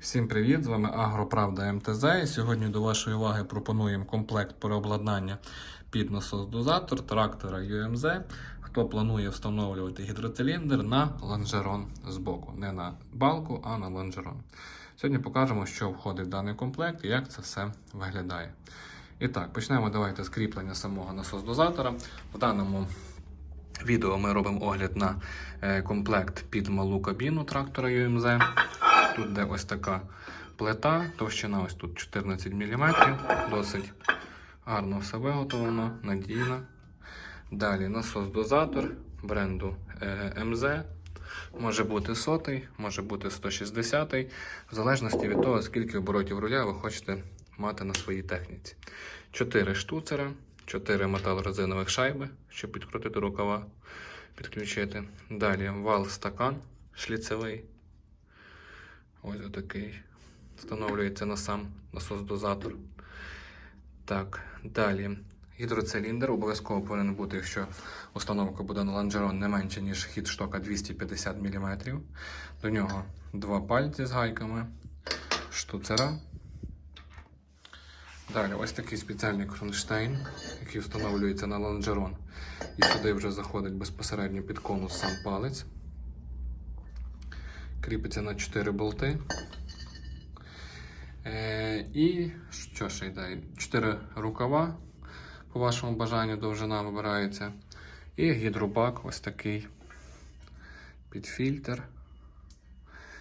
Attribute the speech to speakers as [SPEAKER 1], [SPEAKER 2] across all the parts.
[SPEAKER 1] Всім привіт! З вами Агроправда МТЗ. І сьогодні до вашої уваги пропонуємо комплект переобладнання під насос-дозатор трактора UMZ. Хто планує встановлювати гідроциліндр на лонжерон збоку. Не на балку, а на лонжерон. Сьогодні покажемо, що входить в даний комплект і як це все виглядає. І так, почнемо давайте з кріплення самого насос-дозатора. В даному відео ми робимо огляд на е, комплект під малу кабіну трактора UMZ. Тут де ось така плита, товщина ось тут 14 мм, досить гарно все виготовлено, надійно. Далі насос-дозатор бренду е, МЗ. Може бути сотий, може бути 160 в залежності від того, скільки оборотів руля ви хочете мати на своїй техніці. 4 штуцера, 4 металорезинових шайби, щоб підкрутити рукава, підключити. Далі вал-стакан шліцевий. Ось отакий. Встановлюється на сам насос-дозатор. Так, далі. Гідроциліндр обов'язково повинен бути, якщо установка буде на лонжерон не менше, ніж хід штока 250 мм. До нього два пальці з гайками, штуцера. Далі ось такий спеціальний кронштейн, який встановлюється на лонжерон. І сюди вже заходить безпосередньо під конус сам палець. Кріпиться на 4 болти. Е, і що ще йде? 4 рукава, по вашому бажанню, довжина вибирається. І гідробак ось такий під фільтр,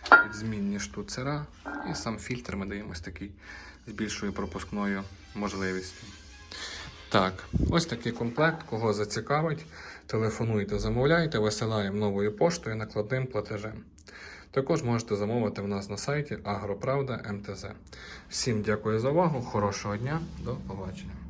[SPEAKER 1] під змінні штуцера. І сам фільтр ми даємо ось такий з більшою пропускною можливістю. Так, ось такий комплект, кого зацікавить, телефонуйте, замовляйте, висилаємо новою поштою накладним платежем. Також можете замовити в нас на сайті Агроправда МТЗ. Всім дякую за увагу, хорошого дня, до побачення.